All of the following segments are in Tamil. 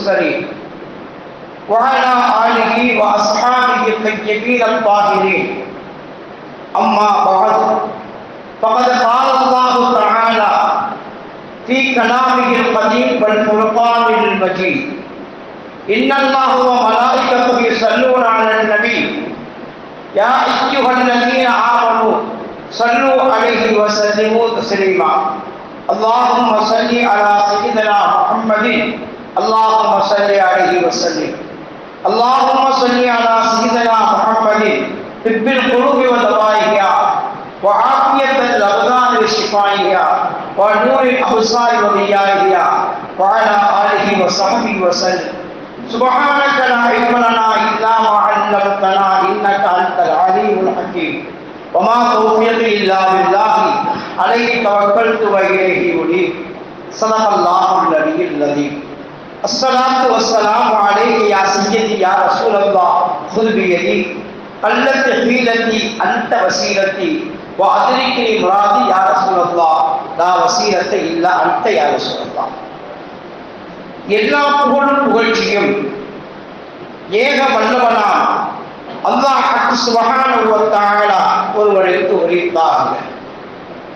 المرسلين وعلى آله وأصحابه الطيبين الطاهرين. والفرقان المجيد إن الله وملائكته يصلون على النبي۔ يا أيها الذين آمنوا صلوا عليه وسلموا تسليما۔ اللهم صل على سيدنا محمد۔ اللهم صل عليه وسلم۔ اللهم صل على سيدنا محمد۔ طب القلوب ودوائها وعافية الأبدان وشفائها ونور الأبصار وضيائها وعلى آله وصحبه وسلم. سبحانك لا علم لنا إلا ما علمتنا إنك أنت العليم الحكيم. وما توفيقي إلا بالله. عليه توكلت وإليه أنيب صدق الله العلي العظيم. الصلاة والسلام عليك يا سيدي يا رسول الله. خذ بيدي. قلت حيلتي أنت وسيلتي. وأدركني مرادي يا رسول الله. லா வசீரத்தை இல்லா அந்த யார சொல்லலாம் எல்லா புகழும் புகழ்ச்சியும் ஏக வல்லவனா அல்லாஹ் சுபகான தாழா ஒருவருக்கு உரித்தாக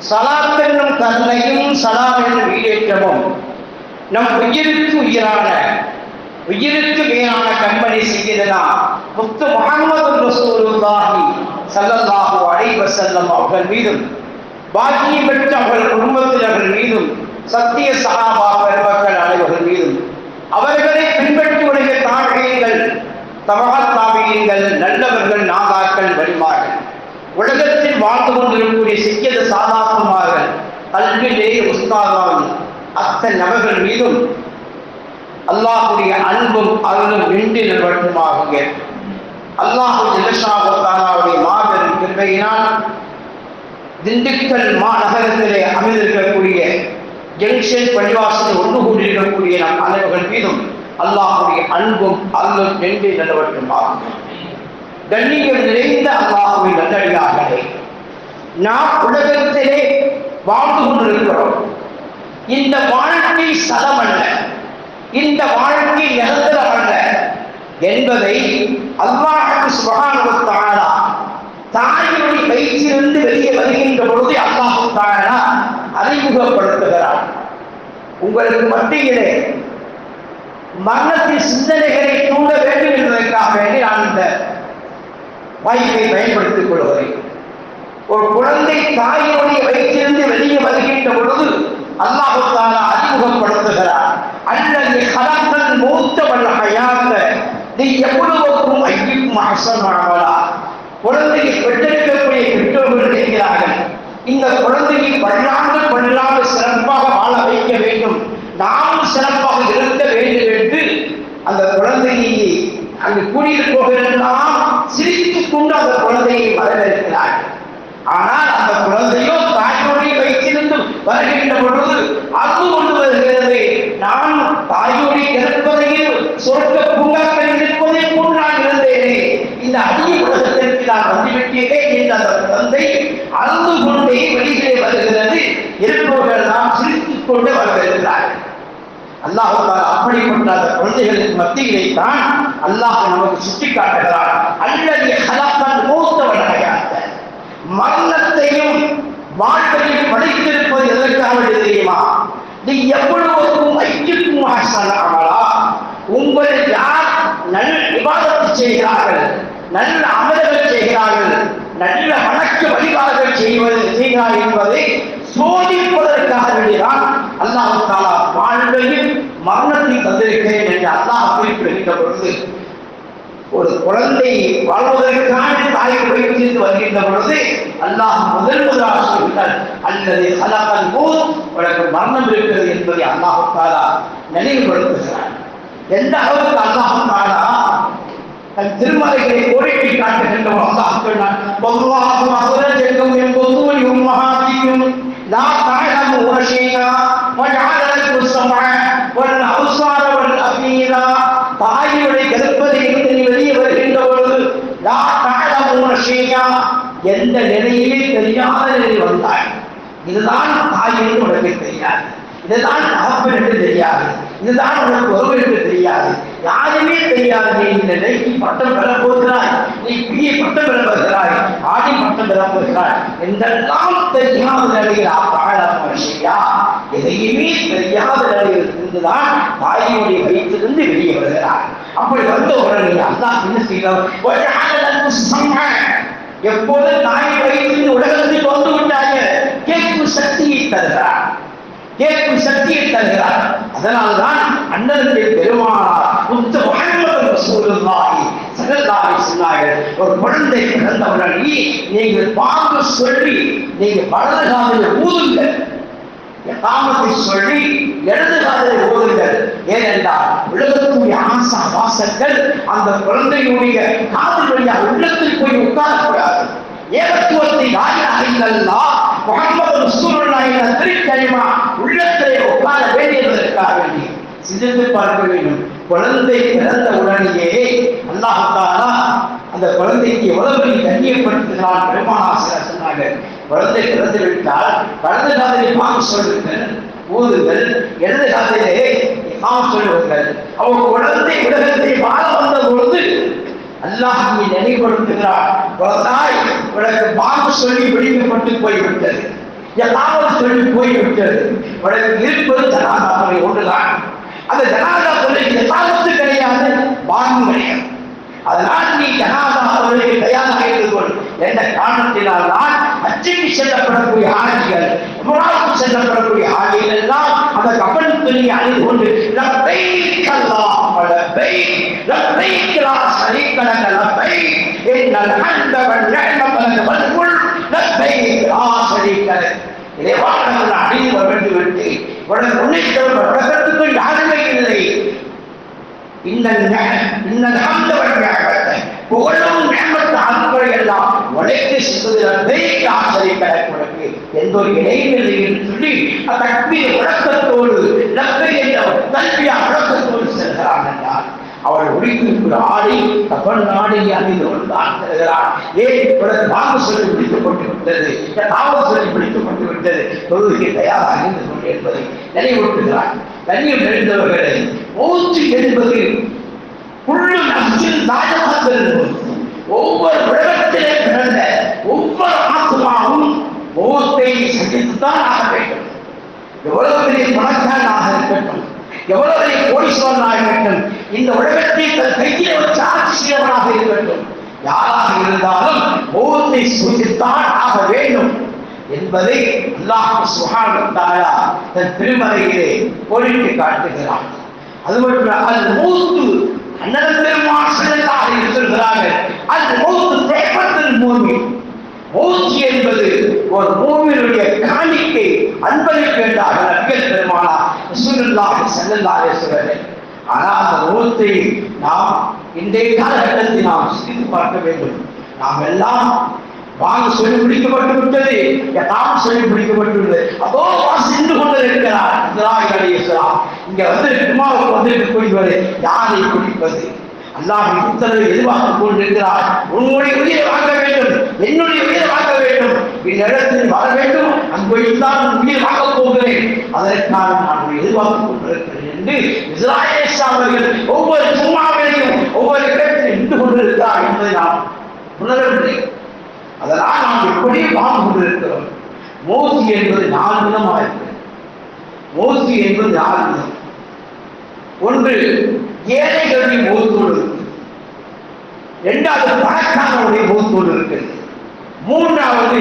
சலாத் என்னும் கருணையும் சலாம் என்னும் ஈடேற்றமும் நம் உயிருக்கு உயிரான உயிருக்கு மேலான கம்பெனி செய்யதுனா முத்து முகமது ரசூலுல்லாஹி சல்லல்லாஹு அலைவசல்லம் அவர்கள் மீதும் பாக்கியம் பெற்ற அவர்கள் குடும்பத்தினர்கள் மீதும் சத்திய சகாபா பெருமக்கள் அனைவர்கள் மீதும் அவர்களை பின்பற்றி வருகிற தாழ்கைகள் தமகத் நல்லவர்கள் நாதாக்கள் வழிமார்கள். உலகத்தில் வாழ்ந்து கொண்டிருக்கக்கூடிய சிக்கியது சாதாரணமார்கள் கல்வியிலே உஸ்தாதாவில் அத்தனை நபர்கள் மீதும் அல்லாஹுடைய அன்பும் அருளும் நின்று நிறுவனமாகுங்க. அல்லாஹு ஜலஷாவுடைய மாபெரும் கிருபையினால் திண்டுக்கல் மாநகரத்திலே அமைந்திருக்கக்கூடிய ஜங்ஷன் பள்ளிவாசல் ஒன்று கூடியிருக்கக்கூடிய நம் அனைவர்கள் மீதும் அல்லாஹுடைய அன்பும் அருளும் நின்று ஆகும். கண்ணியம் நிறைந்த அல்லாஹுவின் நல்லடியார்களே நாம் உலகத்திலே வாழ்ந்து கொண்டிருக்கிறோம். இந்த வாழ்க்கை சதம் அல்ல இந்த வாழ்க்கை நிரந்தரம் அல்ல என்பதை அல்லாஹுக்கு சுபகானுவத்தாரா தாயினுடைய வயிற்றிலிருந்து வெளியே வருகின்ற பொழுது அல்லாஹு தாரா அறிமுகப்படுத்துகிறார் உங்களுக்கு மத்தியிலே மரணத்தின் சிந்தனைகளை தூண்ட வேண்டும் என்பதற்காக வேண்டி நான் இந்த வாய்ப்பை பயன்படுத்திக் கொள்கிறேன். ஒரு குழந்தை தாயினுடைய வயிற்றிலிருந்து வெளியே வருகின்ற பொழுது அல்லாஹு தாலா அறிமுகப்படுத்துகிறார் அல்லது கலக்கல் மூத்த ஹயாத்த. நீ எவ்வளவுக்கும் ஐயுக்கும் அசமானவளா குழந்தையை பெற்றெடுக்கக்கூடிய பெற்றோர்கள் இருக்கிறார்கள். இந்த குழந்தையை பல்லாண்டு பல்லாண்டு சிறப்பாக வாழ வைக்க வேண்டும். நாம் சிறப்பாக இருக்க வேண்டும் என்று அந்த குழந்தையை அங்கு கூடியிருப்பவர்களெல்லாம் சிரித்துக் கொண்டு அந்த குழந்தையை வரவேற்கிறார்கள். ஆனால் அந்த குழந்தையோ தாயோடைய வயிற்றிலிருந்து வருகின்ற பொழுது அது கொண்டு வருகிறது. நான் தாயோடைய கிடப்பதையும் சொர்க்க பூங்காக்கள் இருப்பதை போல் நான் இருந்தேனே. இந்த அல்லாஹ் அப்படிப்பட்ட அந்த குழந்தைகளுக்கு மத்தியிலே தான் அல்லாஹ் நமக்கு சுட்டி காட்டுகிறார் அல்லது ஹலப்பன் மூத்தவனாக மரணத்தையும் வாழ்க்கையும் படித்திருப்பது எதற்காக தெரியுமா? நீ எவ்வளவுக்கும் ஐக்கியக்கும் அமலா உங்களை யார் நல் விவாதத்தை செய்கிறார்கள்? நல்ல அமல்கள் செய்கிறார்கள். நல்ல வணக்க வழிபாடுகள் செய்வது செய்கிறார் என்பதை சோதிப்பதற்காக வேண்டிதான் அல்லாஹ் தாலா வாழ்வையும் மரணத்தை தந்திருக்கிறேன் என்று அல்லாஹ் குறிப்பிடுகின்ற பொழுது ஒரு குழந்தை வாழ்வதற்கான தாய் வைத்திருந்து வருகின்ற பொழுது அல்லாஹ் முதல் முதலாக சொல்கிறார் அல்லது அல்லாஹ் போது உனக்கு மரணம் இருக்கிறது என்பதை அல்லாஹு தாலா நினைவுபடுத்துகிறார் எந்த அளவுக்கு அல்லாஹு தாலா தன் திருமலைகளை கோரிக்கை காட்டுகின்ற அல்லாஹ் சொன்னார் வல்லாஹு அஹ்ரஜக்கும் மின் புத்தூரி உம்மஹாத்திக்கும். லா தஅலமூன ஷைஆ வஜஅல லக்கும் ஸம்அ வல் அப்சார வல் அஃபீதா தாயுடைய கர்ப்பதிலிருந்து நீ வெளியே வருகின்ற பொழுது லா தஅலமூன ஷைஆ எந்த நிலையிலே தெரியாத நிலையில் வந்தாய். இதுதான் தாய் என்று உனக்கு தெரியாது. இதுதான் தகப்பன் என்று தெரியாது. இதுதான் உனக்கு ஒருவர் என்று தெரியாது. யாருமே தெரியாது இந்த நிலைக்கு பட்டம் பெற போகிறாய் நீ பிஏ பட்டம் பெற போகிறாய் ஆடி பட்டம் பெற போகிறாய் என்றெல்லாம் தெரியாத நிலையில் ஆழம் மனுஷியா? எதையுமே தெரியாத நிலையில் இருந்துதான் தாயினுடைய வயிற்றிலிருந்து வெளியே வருகிறார் அப்படி வந்த உடனே அல்லாஹ் என்ன செய்யலாம் எப்போது தாய் வயிற்றில் உலகத்தில் வந்து விட்டாங்க கேட்கும் சக்தியை தருகிறார். கேட்கும் சக்தியை தருகிறார். அதனால்தான் அண்ணனுடைய பெருமானார் புத்த முகமது ரசூலுல்லாஹி ஸல்லல்லாஹு சொன்னார்கள் ஒரு குழந்தை பிறந்தவுடன் நீங்கள் பார்க்க சொல்லி நீங்க வலது காதில் ஊதுங்கள். காமத்தை சொல்லி இடது காதலை ஓதுங்கள் ஏனென்றால் உலகத்துடைய ஆசா வாசங்கள் அந்த குழந்தையுடைய காதல் வழியாக உள்ளத்தில் போய் உட்காரக்கூடாது. ஏகத்துவத்தை யாரில்லா முகமது ரசூலுல்லாஹி என்ற திருக்கலிமா உள்ளத்திலே உட்கார வேண்டியதற்காக வேண்டி சிந்தித்து பார்க்க வேண்டும். குழந்தை பிறந்த உடனேயே அல்லாஹத்தாரா அந்த குழந்தைக்கு எவ்வளவு பெரிய கண்ணியப்படுத்துகிறான் பெருமானாசிரியர் சொன்னாங்க குழந்தை பிறந்து விட்டால் வலது காதலை மாம் சொல்லுங்கள் ஊதுங்கள் இடது காதலே மாம் சொல்லுங்கள். அவங்க குழந்தை உலகத்தை வாழ வந்த பொழுது அல்லாஹ் நீ நினைவுபடுத்துகிறார். குழந்தாய் உனக்கு வாங்க சொல்லி விடுவிக்கப்பட்டு போய்விட்டது. எல்லாவது சொல்லி போய்விட்டது. உனக்கு இருப்பது ஜனாதா ஜனாதாவை ஒன்றுதான். அந்த ஜனாதா சொல்லி எதாவது கிடையாது வாங்க கிடையாது. அதனால் நீ ஜனாதா அவர்களுக்கு தயாராக இருந்து கொள். என்ற காரணத்தினால் தான் அச்சுக்கு செல்லப்படக்கூடிய ஆட்சிகள் உமராவுக்கு செல்லப்படக்கூடிய ஆட்சிகள் எல்லாம் அந்த கப்பல் துணி அணிந்து கொண்டு லப்பைக் அல்லாஹ் லப்பைக் லப்பைக் லா ஷரீக லக லப்பைக் இன்னல் ஹம்த வல் நிஅமத லக வல் முல்க் லப்பைக் லா ஷரீக லக இறைவானவர்கள் அணிந்து வந்து விட்டு உனக்கு உன்னித்தவர் உலகத்துக்கு யாருமே இல்லை புகழும் நியமத்து அன்புரை எல்லாம் உழைத்து செல்வதிலே ஆச்சரிய கிடக்கு எந்த ஒரு இடைவெளி என்று சொல்லி அந்த அக்பிய விளக்கத்தோடு லக்கை என்ற கல்வியா விளக்கத்தோடு செல்கிறான் என்றார் அவள் ஒழித்திருக்கிற ஆடை தப்பன் நாடை அணிந்து கொண்டுதான் செல்கிறார் ஏன் உனக்கு வாங்க சொல்லி கொண்டு விட்டது? தாவ சொல்லி கொண்டு விட்டது? தொழுகைக்கு தயாராக இருந்து கொண்டு என்பதை நினைவூட்டுகிறார் கண்ணியம் எழுந்தவர்களை மூச்சு என்பது புள்ளு நப்சில் தாஜமாக ஒவ்வொரு உலகத்திலே பிறந்த ஒவ்வொரு ஆத்மாவும் மோத்தை சந்தித்துத்தான் ஆக வேண்டும். எவ்வளவு பெரிய பணக்காரனாக இருக்கட்டும் எவ்வளவு பெரிய கோடீஸ்வரனாக இருக்கட்டும் இந்த உலகத்தை தன் கையிலே வச்சு ஆட்சி செய்யவனாக இருக்கட்டும். யாராக இருந்தாலும் மோத்தை சந்தித்தான் ஆக வேண்டும். என்பதை அல்லாஹ் சுஹான் தன் திருமலையிலே கோரிக்கை காட்டுகிறான். அது மட்டும் அது மூத்து அண்ணன் பெருமான் செல்லதாக இருக்கிறார்கள் அது மூத்து தேப்பத்தில் மூமி மூச்சு என்பது ஒரு பூமியினுடைய காணிக்கை அன்பளிப்பு என்றாக நபிகள் பெருமானா ரசூலுல்லாஹி ஸல்லல்லாஹு அலைஹி ஆனால் அந்த மூத்தை நாம் இன்றைய காலகட்டத்தில் நாம் சிந்தித்து பார்க்க வேண்டும். நாம் எல்லாம் வாங்க சொல்லி பிடிக்கப்பட்டு விட்டது எல்லாம் சொல்லி பிடிக்கப்பட்டு விட்டது அதோ சென்று கொண்டு இருக்கிறார் அலைஹிஸ்ஸலாம் இங்க வந்து ஜும்மாவுக்கு வந்து வரு யாரை குடிப்பது அல்லாஹ் உத்தரவை எதிர்பார்த்துக் கொண்டிருக்கிறார். உன்னுடைய உயிரை வாங்க வேண்டும். என்னுடைய உயிரை வாங்க வேண்டும். இந்த வர வேண்டும். அங்கு தான் உயிர் வாங்க போகிறேன். அதற்காக நான் உன்னை எதிர்பார்த்துக் கொண்டிருக்கிறேன் என்று இஸ்ராயேல் அவர்கள் ஒவ்வொரு சும்மாவிலையும் ஒவ்வொரு இடத்தில் நின்று கொண்டிருக்கிறார் என்பதை நாம் உணரவில்லை. அதெல்லாம் நாம் எப்படி வாழ்ந்து கொண்டிருக்கிறோம். மோசி என்பது நாலு விதமாக இருக்கிறது. மோசி என்பது நாலு விதம். ஒன்று ஏழைகளுடைய மோத்தோடு இருக்கு இரண்டாவது பணக்காரனுடைய மோத்தோடு இருக்கிறது. மூன்றாவது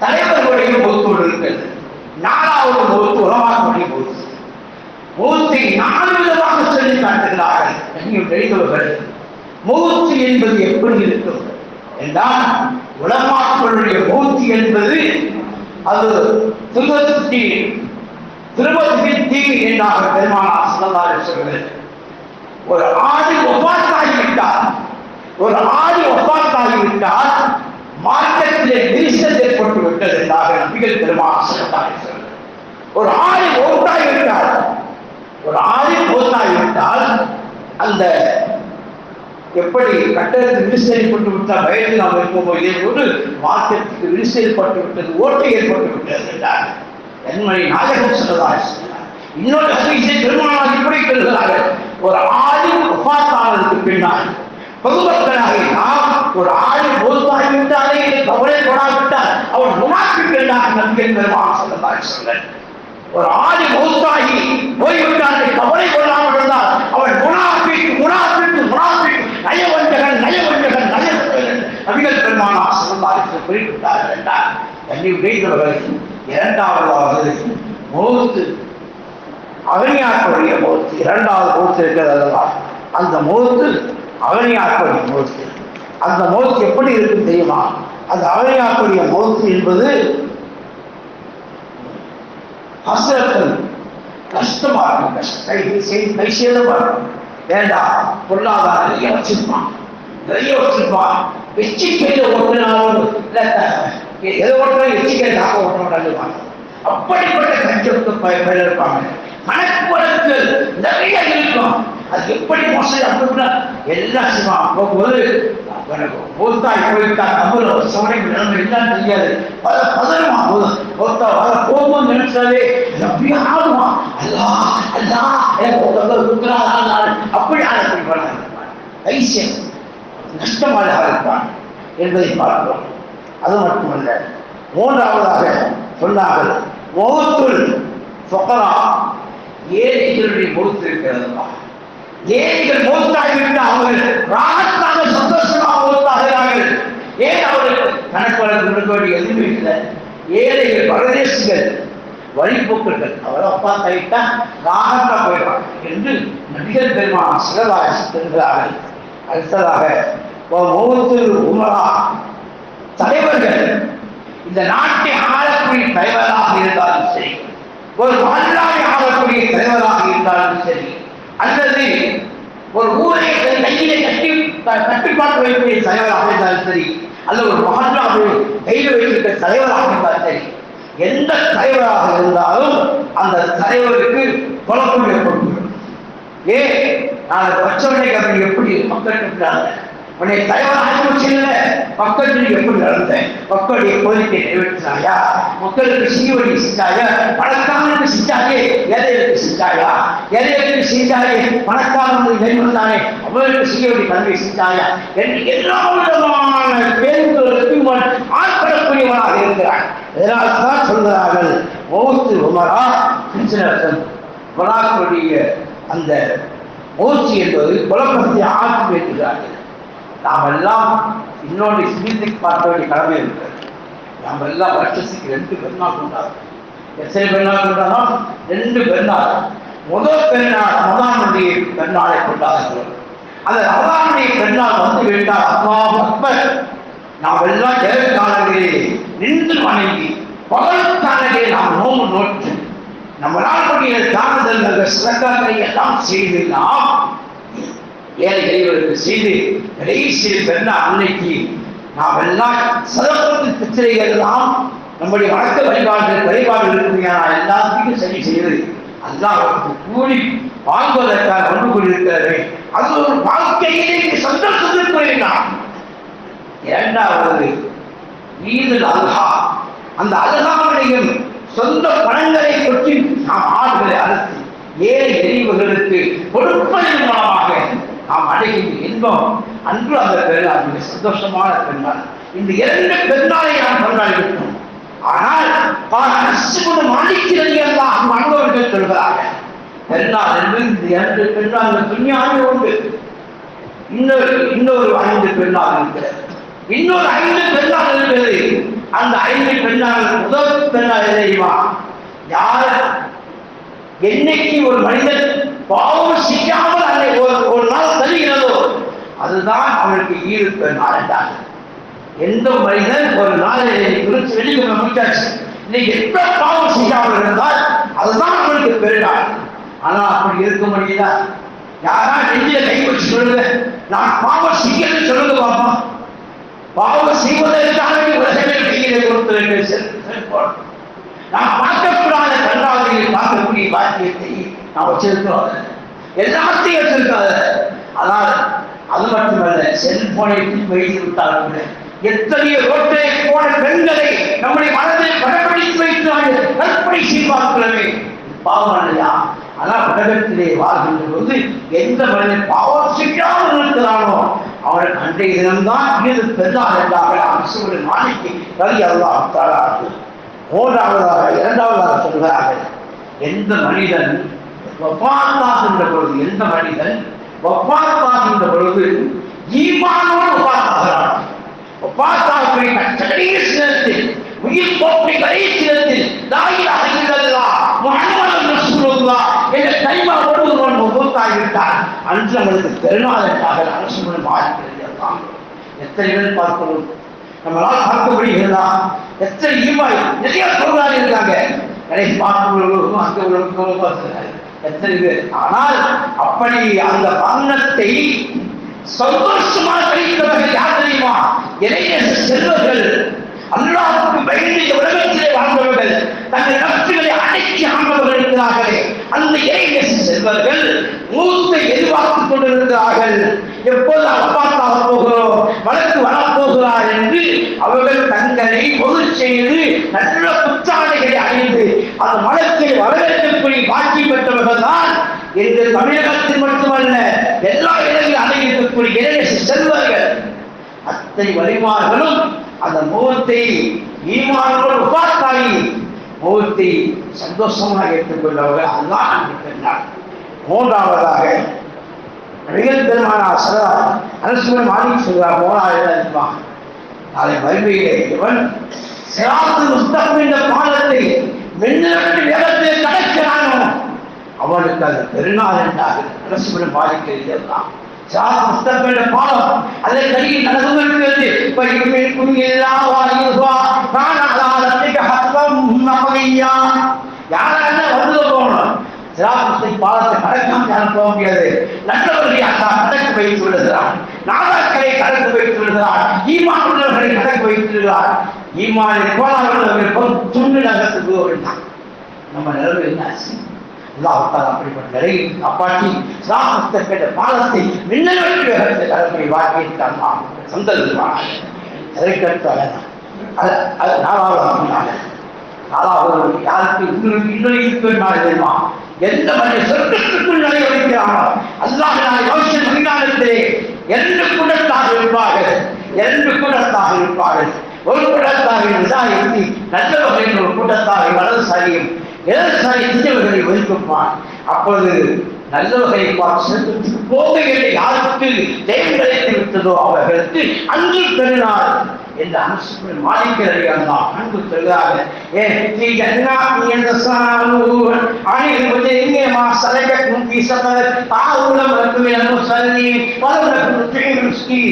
தலைவர்களுடைய மோத்தோடு இருக்கிறது. நாலாவது மோத்து உலமாக்களுடைய மோத்து மூர்த்தி நாலு விதமாக சொல்லி காட்டுகிறார்கள். நீங்கள் தெரிந்தவர்கள். மூர்த்தி என்பது எப்படி இருக்கிறது என்றால் உலமாக்களுடைய மூர்த்தி என்பது அது திருவத்தி திருவத்தி தீ என்றாக பெருமானார் சொல்லலாறு சொல்கிறது ஒரு ஆடு ஒப்பாத்தாகிவிட்டால் ஒரு ஆடு ஒப்பாத்தாகிவிட்டால் மார்க்கத்திலே நெரிசல் ஏற்பட்டு விட்டது என்றாக நபிகள் பெருமானார் சொல்லலாறு சொல்கிறது ஒரு ஆடு ஓட்டாகிவிட்டால் ஒரு ஆடு ஓட்டாகிவிட்டால் அந்த எப்படி கட்டடத்துக்கு விரிசல் விட்டால் வயது நாம் இருப்போமோ இதே போது மார்க்கெட்டுக்கு விரிசல் விட்டது ஓட்டை ஏற்பட்டு விட்டது என்றார். என்மணி நாயகம் சொல்லதாக இன்னொரு ஹதீஸை பெருமானார் இப்படி சொல்கிறார்கள். ஒரு ஆடு ஒப்பாத்தானதுக்கு பின்னால் பொதுமக்களாக நாம் ஒரு ஆடு போதாகிவிட்டாலே கவலை கொடாவிட்டால் அவர் முனாக்கு என்றார் நம்பிக்கை பெருமான் சொல்லதாக சொல்ல ஒரு ஆடு மௌத்தாகி போய்விட்டால் கவலை கொள்ளாமல் இருந்தால் அவன் முனாக்கு முனாக்கு நயவஞ்சகன் நயவஞ்சகன் நயவஞ்சகன். நபிகள் பெருமானா சொல்லலாருக்கு குறிப்பிட்டார்கள் என்றார். தண்ணீர் உடைந்தவர்கள் இரண்டாவதாவது மோத்து அகனியாக்களுடைய மௌத்து இரண்டாவது மௌத்து இருக்கிறது அல்லவா? அந்த மௌத்து அகனியாக்களுடைய மோத்து. அந்த மௌத்து எப்படி இருக்கும் தெரியுமா? அந்த அகனியாக்களுடைய மோத்து என்பது ஹசரத்தில் கஷ்டமா இருக்கும் கஷ்டம் கைசேதமாக இருக்கும் வேண்டாம் பொருளாதாரம் நிறைய வச்சிருப்பான். நிறைய வச்சிருப்பான். எச்சிக்கையில ஓட்டுனாலும் இல்லை எதை ஒட்டுனா எச்சிக்கை காக்க ஓட்ட மாட்டாங்க அப்படிப்பட்ட கஞ்சத்துக்கு பயன் இருப்பாங்க கணக்கு வழக்குகள் நிறைய இருக்கும். அது எப்படி மோசடி அப்படின்னா எல்லாம் செய்வான் போகும்போது எனக்கு போயிட்டா தமிழ் சவனை நிலைமை எல்லாம் தெரியாது. பல பதனமா போதும். ஒருத்த வர நினைச்சாலே அப்படியே ஆடுவான் அல்லா அல்லா அப்படி ஆடப்படி ஐசியம் நஷ்டமாக இருப்பான் என்பதை பார்க்கிறோம் அது மட்டுமல்ல மூன்றாவதாக சொன்னார்கள் முகத்துள் சொக்கரா ஏழைகளுடைய முகத்து இருக்கிறதுப்பா ஏழைகள் மூத்தாகிவிட்டு அவர்கள் ராகத்தாக சந்தோஷமாக மூத்தாகிறார்கள் ஏன் அவர்கள் கணக்கு வழக்கு கொடுக்க வேண்டிய எதுவுமே இல்லை. ஏழைகள் பரதேசிகள் வழிபோக்கர்கள் அவரை அப்பா கைட்டா ராகத்தா போயிடுவாங்க என்று நடிகர் பெருமான் சிலராக செல்கிறார்கள். அடுத்ததாக முகத்து உமரா. தலைவர்கள் இந்த நாட்டை ஆளக்கூடிய தலைவராக இருந்தாலும் சரி ஒரு மல்லாவை ஆளக்கூடிய தலைவராக இருந்தாலும் சரி அல்லது ஒரு ஊரை கையிலே கட்டி கட்டுப்பாட்டு வைக்கக்கூடிய தலைவராக இருந்தாலும் சரி அல்லது ஒரு மகாத்மாவை கையில் வைத்திருக்கிற தலைவராக இருந்தாலும் சரி எந்த தலைவராக இருந்தாலும் அந்த தலைவருக்கு குழப்பம் ஏற்படுகிறது ஏன்? நான் பச்சை அப்படி எப்படி மக்கள் இருக்கிறாங்க உன்னை தலைவராக வச்சிருந்த மக்களுக்கு எப்படி நடந்த? மக்களுடைய கோரிக்கை நிறைவேற்றினாயா? மக்களுக்கு சீவடி செஞ்சாயா? பணக்காரனுக்கு செஞ்சாயே? ஏழைகளுக்கு செஞ்சாயா? ஏழைகளுக்கு செஞ்சாயே? பணக்காரனுக்கு நெறிவந்தானே அவர்களுக்கு சீவடி கல்வி செஞ்சாயா? என்று எல்லா விதமான பேருந்துகளுக்கு ஆட்படக்கூடியவனாக இருக்கிறான். இதனால்தான் சொல்கிறார்கள் மௌத்து உமரா கிருஷ்ணரசன் மலாக்களுடைய அந்த மூச்சு என்பது குலப்பத்தை ஆட்சி வைக்கிறார்கள் நாம் எல்லாம் இன்னொன்று சிந்தித்து பார்க்க வேண்டிய கடமை இருக்கிறது நாம் எல்லாம் ரட்சசிக்கு ரெண்டு பெருநாள் கொண்டாடும் எத்தனை பெருநாள் கொண்டாடும் ரெண்டு பெருநாள் முதல் பெருநாள் ரமதானுடைய பெருநாளை கொண்டாடுகிறோம். அந்த ரமதானுடைய பெருநாள் வந்து விட்டால் அப்பா அக்பர் நாம் எல்லாம் இரவு காலங்களிலே நின்று வணங்கி பகல் காலங்களிலே நாம் நோம்பு நோற்று நம்மளால் முடிய தாக்குதல்கள் சிறக்காக்களை எல்லாம் செய்து நாம் ஏழை எளியவருக்கு செய்து கடைசியில் பெண்ண அன்னைக்கு நாம் எல்லாம் சதப்பத்து பிரச்சனைகள் எல்லாம் நம்முடைய வழக்க வழிபாடுகள் வழிபாடு இருக்குமையான எல்லாத்துக்கும் சரி செய்து அல்லாஹ் கூலி வாழ்வதற்காக கொண்டு கொண்டிருக்கிறது. அது ஒரு வாழ்க்கையிலே சந்தோஷத்திற்கு நாம் இரண்டாவது ஈதுல் அல்ஹா. அந்த அல்ஹாவுடையும் சொந்த பணங்களை பற்றி நாம் ஆடுகளை அறுத்து ஏழை எரிவுகளுக்கு கொடுப்பதன் மூலமாக நாம் இன்பம் அன்று அந்த பெருநாள் மிக சந்தோஷமான பெருநாள். இந்த இரண்டு பெருநாளை நாம் கொண்டாடிவிட்டோம். ஆனால் பல அரசு மாணிக்கிறது எல்லாம் சொல்கிறார்கள் பெருநாள் என்று இந்த இரண்டு பெருநாள் துணியாக உண்டு. இன்னொரு இன்னொரு ஐந்து பெருநாள் இருக்கிறது. இன்னொரு ஐந்து பெருநாள் இருக்கிறது. அந்த ஐந்து பெருநாள் முதல் பெருநாள் எது தெரியுமா? யார் என்னைக்கு ஒரு மனிதன் பாவம் செய்யாமல் அதை ஒரு ஒரு நாள் தருகிறதோ அதுதான் அவனுக்கு ஈர்ப்பு நாள் என்றார். எந்த மனிதன் ஒரு நாளை குறித்து வெளியே முடிச்சாச்சு. இன்னைக்கு எப்போ பாவம் செய்யாமல் இருந்தால் அதுதான் அவனுக்கு பெருநாள். ஆனா அப்படி இருக்க முடியுதா யாரா நெஞ்சில கை வச்சு சொல்லுங்க. நான் பாவம் செய்யணும்னு சொல்லுங்க பாப்பா. பாவம் செய்வதற்காக உலகமே கையிலே கொடுத்து நான் பார்க்கக்கூடாத கண்டாவதில் பார்க்கக்கூடிய பாக்கியத்தை நான் வச்சிருக்கிறோம். எல்லாத்தையும் வச்சிருக்காது ஆனால் அது மட்டுமல்ல செல்போனை வைத்து விட்டால் கூட எத்தனையோ ரோட்டை போன பெண்களை நம்முடைய மனதில் படப்பிடித்து வைத்து கற்பனை செய்வார்களே பாவம் இல்லையா ஆனால் உலகத்திலே வாழ்கின்ற போது எந்த மனிதன் பாவம் செய்யாமல் இருக்கிறானோ அவன் அன்றைய தினம்தான் இது பெருநாள் என்றார்கள் அரசுடைய நாளைக்கு கவி அல்லாஹ் தாளார்கள் மூன்றாவதாக இரண்டாவதாக சொல்கிறார்கள். எந்த மனிதன் வப்பாத்தாகின்ற பொழுது எந்த மனிதன் வப்பாத்தாகின்ற பொழுது ஈமானோடு வப்பாத்தாகிறான் வப்பாத்தாவுடைய கடைசி நேரத்தில் உயிர் போக்கை கடைசி நேரத்தில் தாயிலாக இல்லல்லா முகமது ரசூலுல்லாஹ் என்ற கைமாவோடு ஒருவன் வப்பாத்தாகிவிட்டான் அன்று அவனுக்கு பெருநாள் என்றார்கள் அரசு மாறிக்கிறது எல்லாம் எத்தனை பேர் பார்க்கணும் நம்மளால் பார்க்க முடிகிறதா எத்தனை ஈவாய் நிறைய சொல்றாரு இருக்காங்க நிறைய பார்க்கிறவர்களுக்கும் அங்க உள்ளவர்களுக்கும் எத்தனை பேர்? ஆனால் அப்படி அந்த மரணத்தை சந்தோஷமாக கழிக்கிறவர்கள் யார் தெரியுமா? இளைய செல்வர்கள். அல்லாவுக்கு பயந்து உலகத்திலே வாழ்ந்தவர்கள். தங்கள் நட்புகளை அடக்கி ஆண்டவர்கள் இருக்கிறார்களே அந்த இளைய செல்வர்கள் மூத்த எதிர்பார்த்துக் கொண்டிருந்தார்கள் எப்போது அப்பாத்தாக போகிறோம் வழக்கு வரப்போகிறார் என்று அவர்கள் தங்களை பொது செய்து நல்ல புத்தாடைகளை அணிந்து அந்த மலத்தை வரவேற்கக்கூடிய காட்சி பெற்றவர்கள் தான் என்று தமிழகத்தில் மட்டுமல்ல எல்லா இடங்களில் அடையிருக்கக்கூடிய இளைய செல்வர்கள். அத்தனை வலிமார்களும் அந்த முகத்தை ஈமானோடு உபாத்தாயி முகத்தை சந்தோஷமாக ஏற்றுக்கொள்ளவர்கள் அல்லாஹ் அனுப்பினார் மூன்றாவதாக நபிகள் பெருமானா சரதா அரசுமன் மாலிக் சொல்கிறார் இருப்பான் நாளை மறுமையிலே இவன் சிராத்து முஸ்தகம் என்ற பாலத்தை மின்னலட்டு வேகத்தில் கடக்கிறான். அவனுக்கு அது பெருநாள் என்றார் அரசுமன் மாலிக் எழுதியதான் சாத் முஸ்தகம் என்ற நடந்து இருக்கிறது யாரால வந்து போகணும்? சிராபத்தை பாலத்தை கடக்காம யாரும் போக முடியாது. நல்லவர்களை அல்லா கடக்க வைத்து விடுகிறார் நாதாக்களை கடக்க வைத்து விடுகிறார் ஈமான் உள்ளவர்களை கடக்க வைத்து விடுகிறார் ஈமானை கோலாளர்கள் துண்டு நகரத்துக்கு வேண்டாம் நம்ம நிலவு என்ன அல்லாஹால அப்படிப்பட்ட நிலையை காப்பாற்றி சிராபத்தை கேட்ட பாலத்தை மின்னல் வெற்றி வேகத்தை கடற்கரை வாக்கியிருக்கான் சந்தல்வான் அது அது நாலாவது நாலாவது யாருக்கு இன்னொரு இன்னொரு இருக்கிறார் தெரியுமா? எந்த மனித சொர்க்கத்துக்குள் நுழைய வைக்கிறானோ அல்லாஹ் நான் யோசிச்ச மகிழ்நாளத்திலே இரண்டு கூடத்தாக இருப்பார்கள்? இரண்டு இருப்பார்கள்? ஒரு கூட்டத்தாக இருந்தால் நல்ல வகையில் ஒரு கூட்டத்தாக வலதுசாரியும் இடதுசாரி தீயவர்களை ஒதுக்குப்பான் அப்போது நல்ல வகையை பார்த்து சொர்க்கத்துக்கு யாருக்கு தெய்வம் விட்டதோ அவர்களுக்கு அன்று பெருநாள் இந்த அம்சங்கள் மாலிக்கிறார்கள் தான் அன்பு சொல்கிறாங்க நீ ஜன்னாத் என்ற சாலூன் ஆணிகள் எங்கே மா சலகக்கும் பி சபர் தாவுலம் ரக்கும் என பலவரக்கும் தேர்ஸ்கி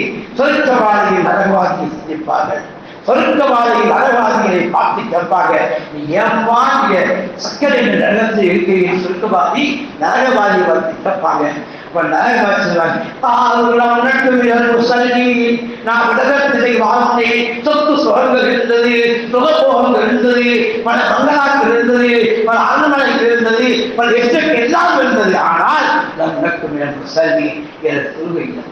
நரகவாதி சிந்திப்பார்கள். சொர்க்கவாதிகள் அழகாதிகளை பார்த்து கேட்பாங்க நீ ஏன்பா நீங்க சக்கரை என்ற இருக்கிறீர்கள் இருக்கிறீங்க சொர்க்கவாதி நரகவாதி வந்து கேட்பாங்க நான் உலகத்திலே வாழ்ந்தேன். சொத்து சுகங்கள் இருந்தது சுகபோகங்கள் இருந்தது பல பங்களாக்கள் இருந்தது பல அரண்மனைகள் இருந்தது பல எஸ்டேட் எல்லாம் இருந்தது. ஆனால் நான் நடக்கும் எனக்கு சரி. எனக்கு தொழுகை இல்லை.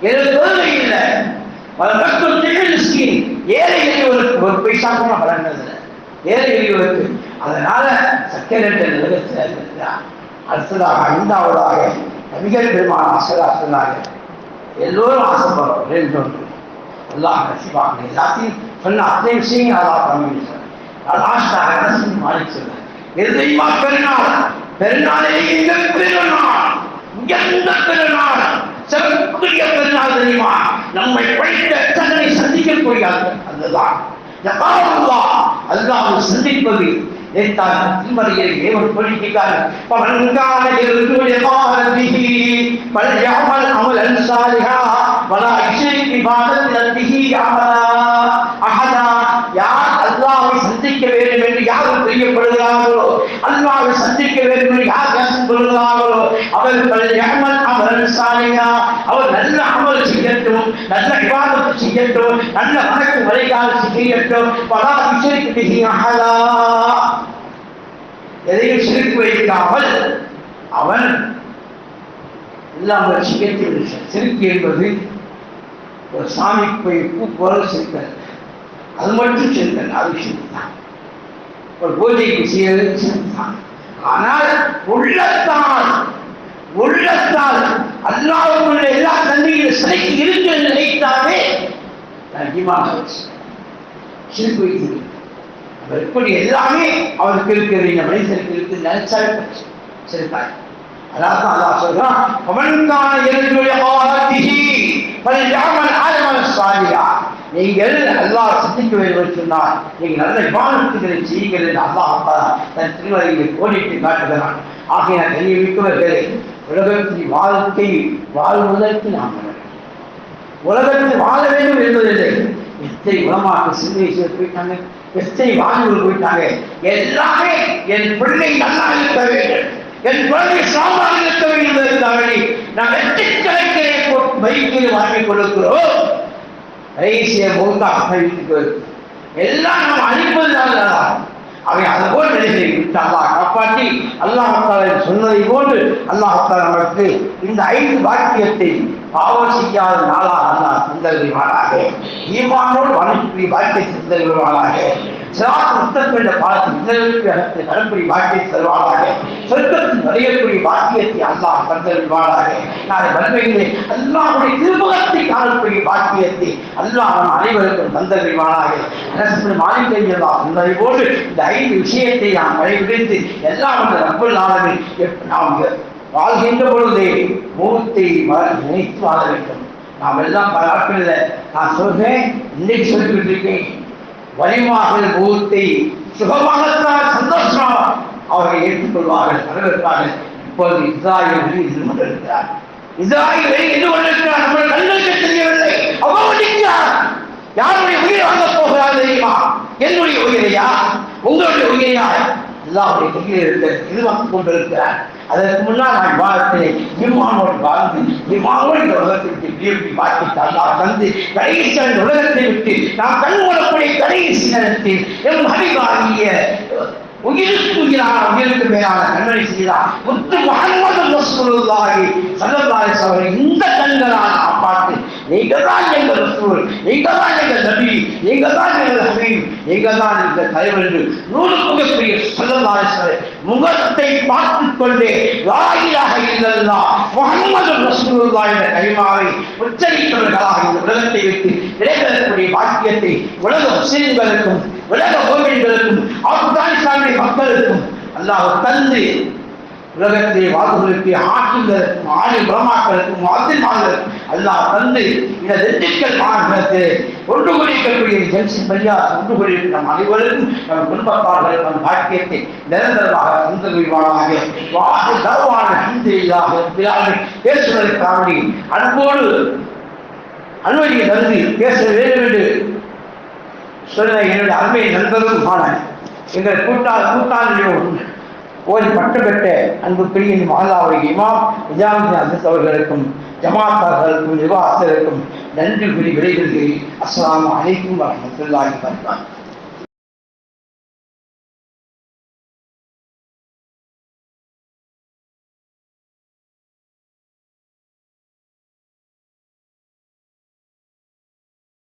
எனக்கு தொழுகை இல்லை. ஏழை எளியவருக்கு ஒரு பைசா கூட வழங்கினது ஏழை எளியவருக்கு அதனால சக்கரை நிலவரத்தில் இருக்கிறார். அடுத்ததாக ஐந்தாவதாக நபிகள் பெருமான எல்லோரும் ஆசைப்படுறோம் ரெண்டு ஒன்று. எல்லாம் நசிவாங்க எல்லாத்தையும் சொன்ன அத்தனை விஷயங்கள் அல்லாஹ் பண்ணி லாஸ்டாக அரசு மாறி சொன்னேன். எது பெருநாள்? பெருநாளே எங்க பெருநாள் எந்த பெருநாள் சிறப்புரிய பெருநாள் தெரியுமா? நம்மை படைத்த தன்னை சந்திக்கக்கூடிய அதுதான். அல்லாஹ் சந்திப்பது. இதைத்தான் திருமறையில் தேவன் சொல்லியிருக்கார் பவன்கான இருந்து பாரதிஹி பல்யாமல் அமலன் சாலிஹா வலா இஷ்ரிக் இபாதத்திஹி அமலா. அஹதா யார் அல்லாஹ்வை சந்திக்க வேண்டும் என்று யார் தெரியப்படுகிறார்களோ அல்லாவை சந்திக்க வேண்டும் என்று யார் பேசப்படுகிறார்களோ அவர்கள் யஹ்மல் அமரன் சாலையா அவர் நல்ல அமல் செய்யட்டும் நல்ல விவாதம் செய்யட்டும் நல்ல வணக்கு வரைகால் செய்யட்டும். வலா இஷ்ரிக் பிஹி எதையும் சிரிப்பு வைக்காமல் அவன் எல்லாம் சிகத்தில் சிரிப்பு என்பது ஒரு சாமி போய் பூ போல சிரித்தல் அது மட்டும் சிரித்தல் அது சிரித்தான் ஒரு பூஜைக்கு செய்யறது ஆனால் உள்ளத்தால் உள்ளத்தால் அல்லாவுக்குள்ள எல்லா தந்தையும் சிலைக்கு இருக்கு என்று நினைத்தாலே அதிகமாக சிரிப்பு வைக்கிறது அவர் எப்படி எல்லாமே அவருக்கு இருக்கிறது இந்த மனிதனுக்கு இருக்கு நினைச்சாலே போச்சு. சரி தாய் அதான் அல்லாஹ் சொல்றான் அவன்கான என்னுடைய ஆராத்திகி பல்யாமல் ஆரமல் சாலியா நீங்கள் அல்லாஹ் சிந்திக்க வேண்டும் சொன்னால் நீங்கள் நல்ல விமானத்துகளை செய்யுங்கள் என்று அல்லாஹ் அப்பா தன் திருமலையை கோடிட்டு காட்டுகிறான். ஆகைய கல்விமிக்கவர்களே உலகத்தின் வாழ்க்கை வாழ்வதற்கு நாம் உலகத்தில் வாழ வேண்டும் என்பதில்லை எத்தனை உலமாக்க சிந்தனை போயிட்டாங்க எத்தனை வாழ்வுகள் போயிட்டாங்க. எல்லாமே என் பிள்ளை நல்லா இருக்க வேண்டும். என் குழந்தை சாமான் இருக்க வேண்டும் என்பதற்காக நான் வெற்றி கணக்கிலே பைக்கில் வாங்கி கொடுக்கிறோம் கடைசிய மூத்தாக எல்லாம் நாம் அழிப்பதுனால அவன் அதை போல் நிலைகளை விட்டு அல்லாஹ் காப்பாற்றி அல்லாஹ் சொன்னதை போன்று அல்லாஹ் நமக்கு இந்த ஐந்து வாக்கியத்தை பாவம் செய்யாத நாளாக அல்லாஹ் தந்தல்வானாக ஈமானோடு வணங்கக்கூடிய வாக்கிய தந்தல்வானாக சிறார் புத்தகங்கள பார்த்து இன்னலுக்கு அடுத்து கடற்படி வாக்கியை தருவானாக சொர்க்கத்தில் நுழையக்கூடிய வாக்கியத்தை அல்லாஹ் தந்தல்வானாக நாளை வன்மையிலே அல்லாஹுடைய திருமுகத்தை காணக்கூடிய வாக்கியத்தை அல்லாஹ் நம் அனைவருக்கும் தந்தல்வானாக அரசு மாநிலை எல்லாம் சொன்னதை போன்று இந்த ஐந்து விஷயத்தை நாம் கடைபிடித்து எல்லாம் அந்த ரப்பல் நாளவில் நாம் வாழ்கின்ற பொழுதே மூத்தை நினைத்து வாழ வேண்டும். நாம் எல்லாம் பல நான் சொல்கிறேன் இன்னைக்கு சொல்லிக்கிட்டு இருக்கேன். வலிமாக முகத்தை சுகமாகத்தான் சந்தோஷமாக அவர்கள் ஏற்றுக்கொள்வார்கள் வரவேற்பார்கள். இப்போது இஸ்ராயல் இருந்து கொண்டிருக்கிறார். இஸ்ராயலை இருந்து கொண்டிருக்கிறார். நம்ம கண்களுக்கு தெரியவில்லை. அவமதிக்கிறார். யாருடைய உயிரை வாங்க போகிறார் தெரியுமா? என்னுடைய உயிரையா? உங்களுடைய உயிரையா? அல்லாவுடைய கையில் இருக்க இது வந்து கொண்டிருக்கிறார். அதற்கு முன்னால் நான் வாழ்த்தேன் இம்மானோடு வாழ்ந்து இம்மானோடு இந்த உலகத்தை விட்டு விரும்பி வாழ்க்கை அல்லாஹ் தந்து கடைசி அந்த உலகத்தை விட்டு நாம் கண் மூடக்கூடிய கடைசி நேரத்தில் எம் அறிவாகிய உயிருக்கு உயிரான உயிருக்கு மேலான கண்மணி செய்தார். முத்து முகமது ரசூலுல்லாஹி ஸல்லல்லாஹு அலைஹி வஸல்லம் இந்த கண்களால் நாம் பார்த்து நீங்க தான் எங்கள் ரசூல் நீங்க தான் எங்கள் நபி நீங்க தான் எங்கள் ஹபீப் நீங்க தான் எங்கள் தலைவர் என்று நூறு புகக்கூடிய ஸல்லல்லாஹு முகத்தை பார்த்துக் கொண்டே வாயிலாக இல்லல்லா முகமது முஹம்மது என்ற கலிமாவை உச்சரித்தவர்களாக இந்த உலகத்தை விட்டு விடைபெறக்கூடிய பாக்கியத்தை உலக முஸ்லிம்களுக்கும் உலக கோவில்களுக்கும் ஆப்கானிஸ்தானுடைய மக்களுக்கும் அல்லாஹ் தந்து உலகத்தை வாழ்வதற்கு ஆற்றுவதற்கும் ஆணி பிரமாக்களுக்கும் ஆசிரியர்களுக்கும் அல்லாஹ் தந்து இந்த திண்டுக்கல் மாநிலத்தில் ஒன்று கூடியிருக்கக்கூடிய ஜென்சன் பையா ஒன்று கூடியிருக்கும் நம் அனைவருக்கும் நம் குடும்பத்தார்கள் நம் பாக்கியத்தை நிரந்தரமாக தந்து கொள்வானாக. வாது தருவான ஹிந்தியாக பேசுவதற்காக அன்போடு அனுமதியை தந்து பேச வேண்டும் என்று சொன்ன என்னுடைய அருமை நண்பரும் ஆன எங்கள் கூட்டாள் கூட்டாளியோடு ஓதி பட்டம் பெற்ற அன்புக்குரிய மாதாவுடைய இமாம் நிஜாமுதீன் அசத் அவர்களுக்கும் ஜமாத்தார்களுக்கும் நிர்வாகத்திற்கும் நன்றி கூறி விடைபெறுகிறேன். அஸ்லாம் அலைக்கும் வரமத்துல்லாஹி வரலாம்